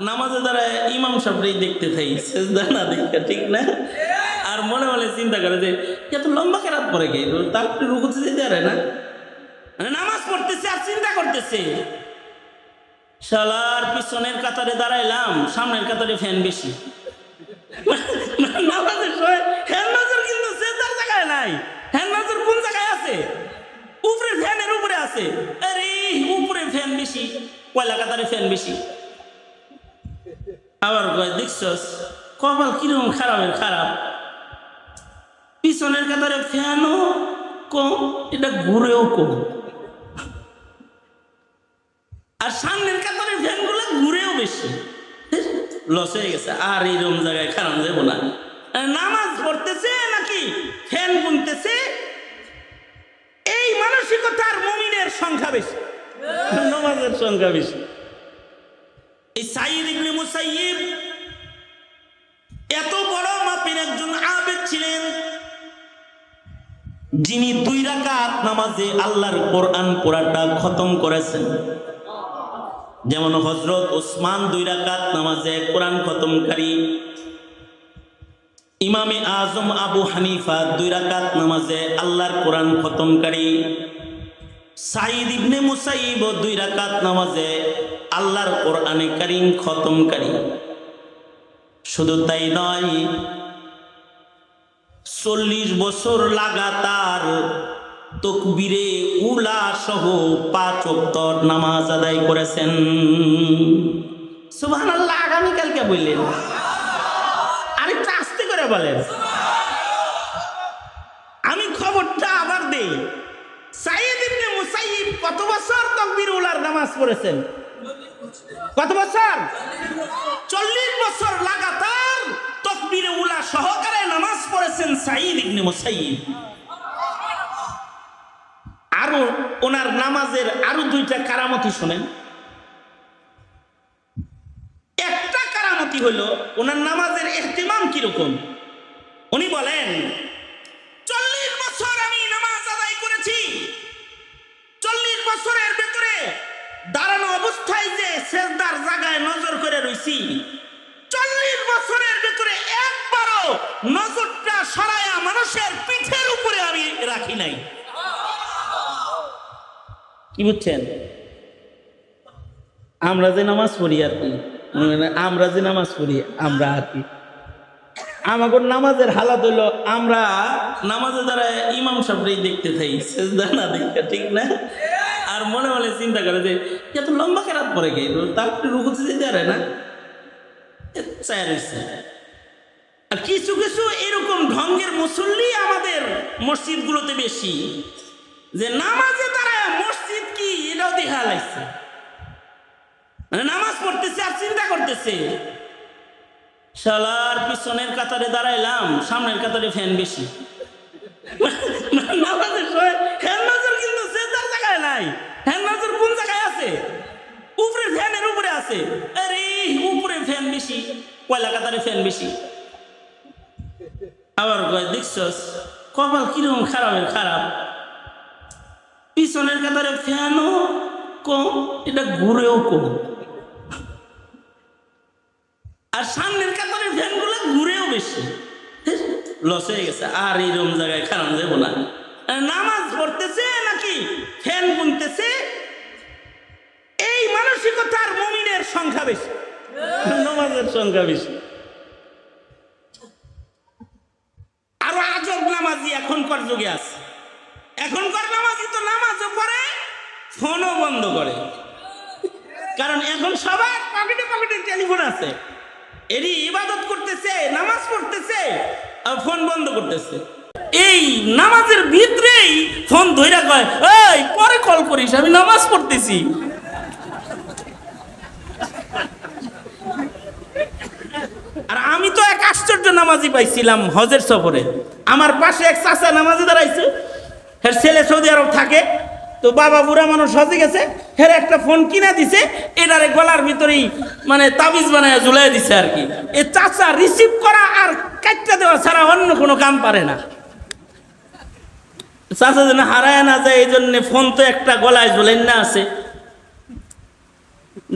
নামাজে দ্বারা ইমাম সাহেবরাই দেখতে থাই সেজদা না দেখা, ঠিক না? আর মনে মনে চিন্তা করে যে এত লম্বা কেরাত পরে গে তার একটু রুকুতে যেতে পারে না? মানে নামাজ পড়তেছে আর চিন্তা করতেছে। শালার পিছনের কাতারে দাঁড়াইলাম, সামনের কাতারে ফ্যান বেশি। নামাজের সময় হ্যান্ড নজর কিন্তু সেজদার জায়গায় নাই। হ্যান্ড নজর কোন জায়গায় আছে? উপরে ফ্যানের উপরে আছে। আরে, উপরে ফ্যান বেশি, কয়লা কাতারে ফ্যান বেশি। আবার কয়, দেখছস, কপাল কীরকম খারাপের খারাপ। পিছনের কাতারে ফ্যানও কম, এটা ঘুরেও কম। আর সামনের কাতারে ফ্যানগুলো ঘুরেও বেশি। লস হয়ে গেছে, আর এইরকম জায়গায় খারাপ যাব না। নামাজ পড়তেছে নাকি ফ্যান বুনতেছে এই মানসিকতার মমিনের সংখ্যা বেশি। নামাজের সংখ্যা বেশি। এই সাইদ ইবনে মুসাইয়িব এত বড় মাপের একজন আবেদ ছিলেন যিনি দুই রাকাত নামাজে আল্লাহর কোরআন পড়াটা খতম করেছেন। যেমন হজরত ওসমান দুই রাকাত নামাজে কোরআন খতমকারী, ইমামে আজম আবু হানিফা দুই রাকাত নামাজে আল্লাহর কোরআন খতমকারী সাইদ ইবনে মুসাইব দুই রাকাত নামাজে আল্লাহর কোরআনে কারিম খতমকারী। শুধু তাই নয়, চল্লিশ বছর লাগাতার তকবিরে উলা সহ পাঁচ অক্তর নামাজ আদায় করেছেন। সুবহান আল্লাহ আগামীকালকে বললেন। আরেকটা আস্তে করে বলেন। আমি খবরটা আবার দেই। সাইদ কত বছর তকবির উলার নামাজ পড়েছেন? কত বছর? চল্লিশ বছর লাগাতার তকবির উলা সহকারে নামাজ পড়েছেন সাইদ ইবনে মুসাইব আরও ওনার নামাজের আরও দুইটা কারামতি শোনেন। একটা কারামতি হলো, ওনার নামাজের এহতেমাম কীরকম? উনি বলেন নাই। কি বুঝছেন? আমরা যে নামাজ পড়ি আর কি আমরা যে নামাজ পড়ি, আমরা আর কি। আমাদের নামাজের হালাত হইল আমরা নামাজের দ্বারা ইমাম সাহেবরাই দেখতে থাই না দেখা ঠিক না? আর মনে মনে চিন্তা করে যে এত লম্বা কেরাত পরে গে, তার একটু রুকুতে যেতে পারে না? চায় কিছু কিছু এরকম ঢঙ্গের মুসল্লি আমাদের মসজিদগুলোতে বেশি। যে নামাজে তারা মসজিদ কি, এটাও দেখা লাগছে। মানে নামাজ পড়তেছে আর চিন্তা করতেছে। শালার পিছনের কাতারে দাঁড়াইলাম, সামনের কাতারে ফ্যান বেশি। নামাজের কিন্তু সেজার জায়গায় নাই। কোন জায়গায় আছে? উপরে ফ্যানের উপরে আছে। আরে উপরে ফ্যান বেশি, কয়লা কাতারে ফ্যান বেশি। আবার কয়, দেখছস, কপাল কীরকম খারাপের খারাপ? পিছনের কাতারে ফ্যানও কম, এটা ঘুরেও কম। আর সামনের কাতারে ফ্যানগুলো ঘুরেও বেশি। লস হয়ে গেছে, আর এইরকম জায়গায় খারাপ যাব না। নামাজ পড়তেছে নাকি ফ্যান বুনতেছে এই মানসিকতার মমিনের সংখ্যা বেশি। নামাজের সংখ্যা বেশি আরও আজব নামাজি এখনকার যুগে আছে এখনকার নামাজি তো নামাজও পড়ে ফোনও বন্ধ করে। কারণ এখন সবার পকেটে পকেটে টেলিফোন আছে। এরই ইবাদত করতেছে, নামাজ পড়তেছে, আর ফোন বন্ধ করতেছে। এই নামাজের ভিতরেই ফোন ধইরা কয়, এই, পরে কল করিস, আমি নামাজ পড়তেছি। আর আমি তো এক আশ্চর্য নামাজি পাইছিলাম হজের সফরে। আমার পাশে এক চাচা নামাজি দাঁড়াইছে। হের ছেলে সৌদি আরব থাকে। তো বাবা বুড়া মানুষ হজে গেছে, হের একটা ফোন কিনা দিছে, এটারে গলার ভিতরেই মানে তাবিজ বানায় ঝুলাই দিছে আর কি। এ চাচা রিসিভ করা আর কাটটা দেওয়া ছাড়া অন্য কোনো কাম পারে না। চাচা যেন হারায় না যায়, এই জন্য ফোন তো একটা গলায় ঝুলেন না আছে।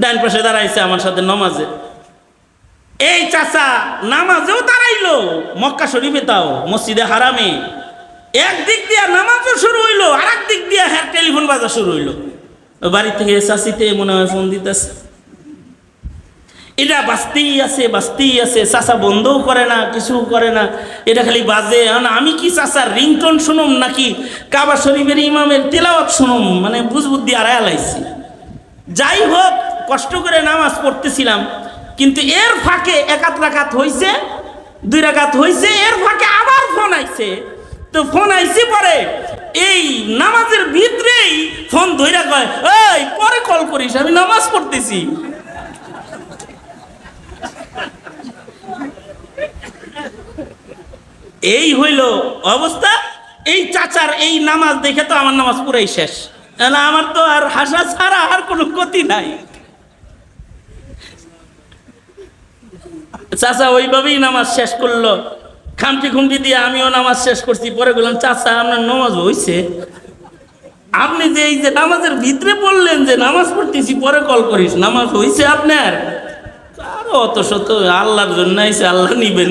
ডান পাশে দাঁড়াইছে আমার সাথে নমাজে। এই চাচা, নামাজেও দাঁড়াইলো, মক্কা শরীফে তাও, মসজিদে হারামে। একদিক দিয়া নামাজও শুরু হইল আর দিক দিয়া হ্যাঁ টেলিফোন বাজা শুরু হইল। বাড়ি থেকে চাষিতে মনে হয় ফোন দিতেছে। এটা বাঁচতেই আছে বাঁচতেই আছে, চাচা বন্ধও করে না কিছু করে না। এটা খালি বাজে আমি কি চাচার রিংটোন শুনুম নাকি কাবা শরীফের ইমামের তেলাওয়াত শুনুম? মানে বুঝবুদ্ধি আড়ায় লাইছি যাই হোক, কষ্ট করে নামাজ পড়তেছিলাম, কিন্তু এর ফাঁকে একাত রাখাত হইছে, দুই রাখাত হইছে, এর ফাঁকে আবার ফোন আইছে। তো ফোন আইসি পরে। এই নামাজের ভিতরেই ফোন ধইরা কয়, এই, পরে কল করিস, আমি নামাজ পড়তেছি। এই হইল অবস্থা। এই চাচার এই নামাজ দেখে তো আমার নামাজ পুরাই শেষ। আমার তো আর হাসা ছাড়া আর কোনো গতি নাই। চাচা, ওইভাবেই নামাজ শেষ করল। খামটি খুমটি দিয়ে আমিও নামাজ শেষ করছি, পরে বললাম, চাচা, আপনার নামাজ হইছে। আপনি যে এই যে নামাজের ভিতরে বললেন যে নামাজ পড়তেছি, পরে কল করিস, নামাজ হইছে আপনার? আরও অত শত আল্লাহর জন্য আইসে আল্লাহ নিবেন।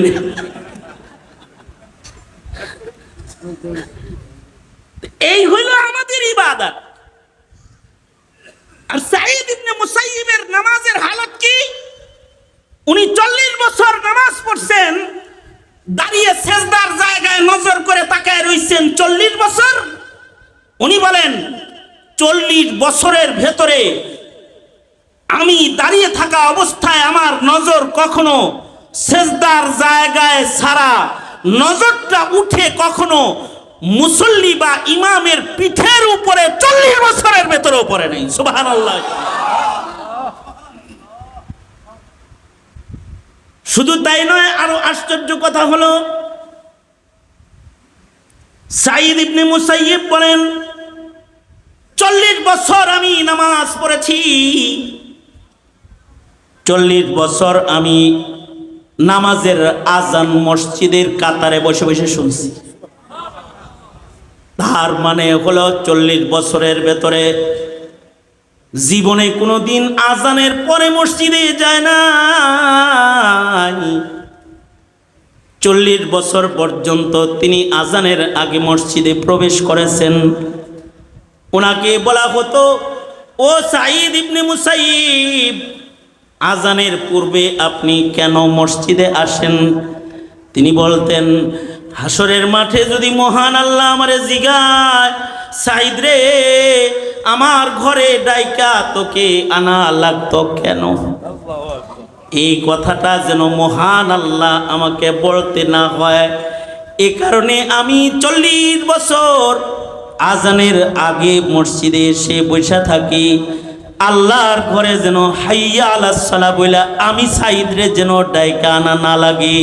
এই হইল আমাদের ইবাদত। আর সাইদ ইবনে মুসাইয়িবের নামাজের হালত কি? উনি চল্লিশ বছর নামাজ পড়ছেন দাঁড়িয়ে সেজদার জায়গায় নজর করে তাকায় রইছেন চল্লিশ বছর। উনি বলেন, চল্লিশ বছরের ভেতরে আমি দাঁড়িয়ে থাকা অবস্থায় আমার নজর কখনো সেজদার জায়গায় সারা নজরটা উঠে কখনো মুসল্লি বা ইমামের পিঠের উপরে চল্লিশ বছরের ভেতরে উপরে নেই। সুবাহ শুধু তাই নয়, আরও আশ্চর্য কথা হলো সাইদ ইবনে মুসাইয়িব বলেন, চল্লিশ বছর আমি নামাজ পড়েছি। চল্লিশ বছর আমি নামাজের আজান মসজিদের কাতারে বসে বসে শুনছি। তার মানে হলো চল্লিশ বছরের ভেতরে জীবনে কোনো দিন আজানের পরে মসজিদে যায় না চল্লিশ বছর পর্যন্ত তিনি আজানের আগে মসজিদে প্রবেশ করেছেন। ওনাকে বলা হতো, ও সাইদ ইবনে মুসাইব, আজানের পূর্বে আপনি কেন মসজিদে আসেন? তিনি বলতেন হাসরের মাঠে যদি মহান আল্লাহ আমারে জিগায় সাইদ রে আমার ঘরে ডাইকা তোকে আনা লাগতো কেন? এই কথাটা যেন মহান আল্লাহ আমাকে বলতে না হয়। এ কারণে আমি চল্লিশ বছর আজানের আগে মসজিদে এসে বসে থাকি। আল্লাহর ঘরে যেন হাইয়া সালা বইলা আমি সাইদরে যেন ডাইকা আনা না লাগে।